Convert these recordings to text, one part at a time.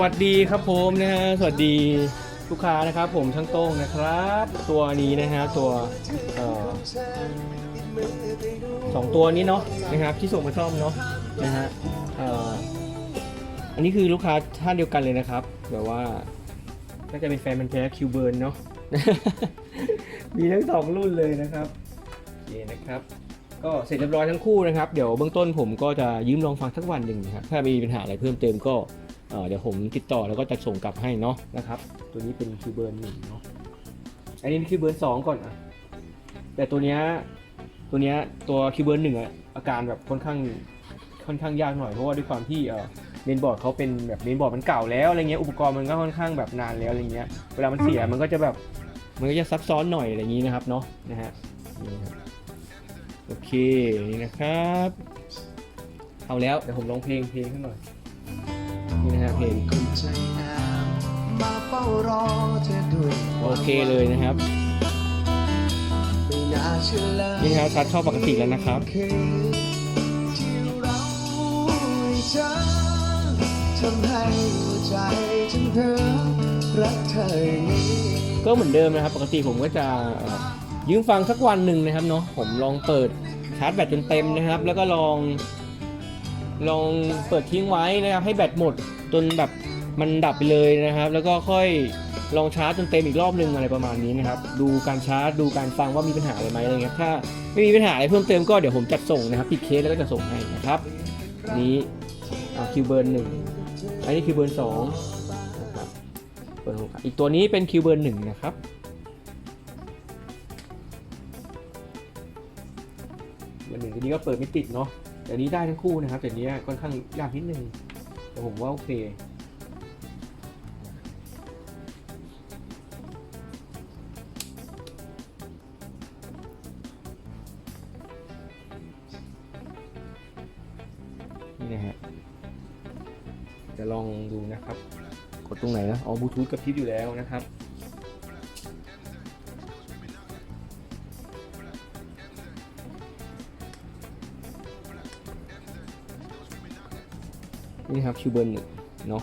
วัสดีครับผมนะฮะสวัสดีลูกค้านะครับผมช่างโต้งนะครับ ตัวนี้นะฮะตัวออสองตัวนี้เนาะนะครับที่ส่งมาซ่อมเนาะนะฮะอ,อันนี้คือลูกค้าท่านเดียวกันเลยนะครับแบบว่าน่าจะเป็นแฟนมันแท้คิวเบิร์นเนาะมีทั้งสองรุ่นเลยนะครับโอเคนะครับก็เสร็จเรียบร้อยทั้งคู่นะครับ เดี๋ยวเบื้องต้นผมก็จะยืมลองฟังสักวันหนึ่งนะครับถ้ามีปัญหาอะไรเพิ่มเติมก็ เดี๋ยวผมติดต่อแล้วก็จะส่งกลับให้เนาะนะครับ ตัวนี้เป็นคิวเบิร์นหนึ่งเนาะอันนี้คิวเบิร์นสองก่อนอะแต่ตัวเนี้ยตัวเนี้ยตัวคิวเบิร์นหนึ่งอะอาการแบบค่อนข้างค่อนข้างยากหน่อยเพราะว่าด้วยความที่เออเมนบอร์ดเขาเป็นแบบเมนบอร์ดมันเก่าแล้วอะไรเงี้ยอุปกรณ์มันก็ค่อนข้างแบบนานแล้วอะไรเงี้ยเวลามันเสียมันก็จะแบบมันก็จะซับซ้อนหน่อยอะไรอย่างนี้นะครับเนาะนะฮะโอเคนี่นะครับเอาแล้วเดี๋ยวผมลองเพลงเพลงขึ้นหน่อย นี่นะฮะเพลงคนใจงามมาเฝ้ารอเธอด้วยโอเคเลยนะครับไม่น่าเชื่อเลยนี่นะครับชัดเข้าปกติแล้วนะครับคือที่เราให้เจอทำให้หัวใจฉันเพ้อรักเธออย่างนี้ก็เหมือนเดิมนะครับ ปกติผมก็จะเอ่อยืมฟังสักวันหนึ่งนะครับเนาะผมลองเปิดชาร์จแบตจนเต็มนะครับ แล้วก็ลอง ลองเปิดทิ้งไว้นะครับให้แบตหมดจนแบบมันดับไปเลยนะครับ แล้วก็ค่อยลองชาร์จจนเต็มอีกรอบหนึงอะไรประมาณนี้นะครับ ดูการชาร์จดูการฟังว่ามีปัญหาอะไรไหมอะไรเงี้ยถ้าไม่มีปัญหาอะไรเพิ่มเติมก็เดี๋ยวผมจัดส่งนะครับปิดเคสแล้วก็จะส่งให้นะครับนี้คิวเบิร์นหนึ่งอันนี้คิวเบิร์นสองนะครับเปิดหัวอีกตัวนี้เป็นคิวเบิร์นหนึ่งนะครับวันหนึ่งตัวนี้ก็เปิดไม่ติดเนาะ แต่นี้ได้ทั้งคู่นะครับ แต่นี้ค่อนข้างยากนิดนึง แต่ผมว่าโอเคนี่นะฮะจะลองดูนะครับ กดตรงไหนนะอ๋อบลูทูธกับพริบอยู่แล้วนะครับ นี่ครับคิวเบิร์นหนึ่งเนาะ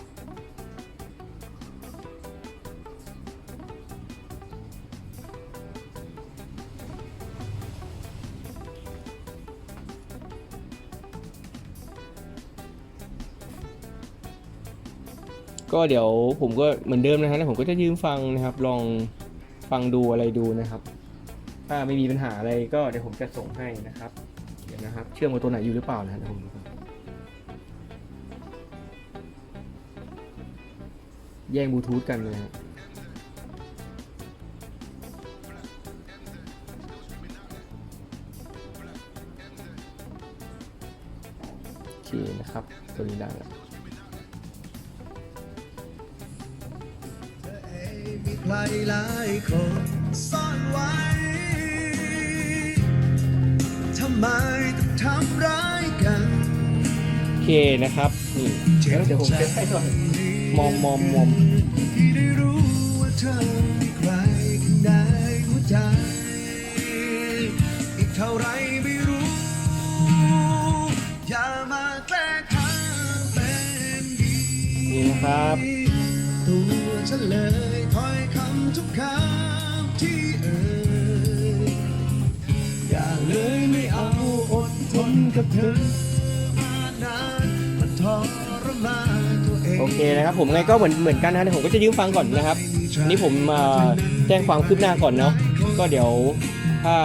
ก็เดี๋ยวผมก็เหมือนเดิมนะครับแล้วผมก็จะยืมฟังนะครับ ลองฟังดูอะไรดูนะครับ ถ้าไม่มีปัญหาอะไรก็เดี๋ยวผมจะส่งให้นะครับ เดี๋ยวนะครับ เชื่อมกับตัวไหนอยู่หรือเปล่านะเดี๋ยวผมดู แย่งบลูทูธกันเลยฮะโอเคนะครับ ตัวนี้ได้แล้วมีใครหลายคนซ่อนไว้ ทำไมต้องทำร้ายกัน โอเคนะครับ นี่แล้วเดี๋ยวผมจะให้หน่อย มอมมอมมอมที่ได้รู้ว่าเธอมีใครข้างในหัวใจ อีกเท่าไรไม่รู้ อย่ามาแกล้งทำเป็นดีนี่นะครับ ตัวฉันเลยคอยคำทุกคำที่เอ่ยอย่าเลยไม่เอาอดทนกับเธอมานานมันทรมาน โอเคนะครับผมไงก็เหมือนเหมือนกันนะเดี๋ยวผมก็จะยืมฟังก่อนนะครับอันนี้ผมมาแจ้งความคืบหน้าก่อนเนาะก็เดี๋ยวถ้า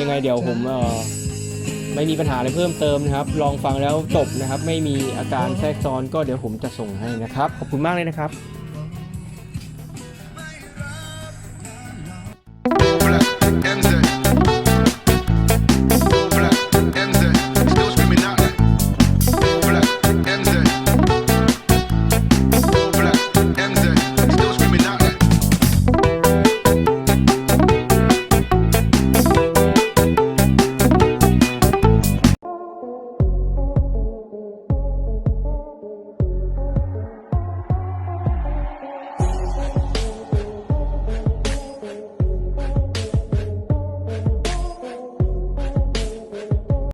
ยังไงเดี๋ยวผมเอ่อไม่มีปัญหาอะไรเพิ่มเติมนะครับ ลองฟังแล้วจบนะครับ ไม่มีอาการแทรกซ้อนก็เดี๋ยวผมจะส่งให้นะครับ ขอบคุณมากเลยนะครับ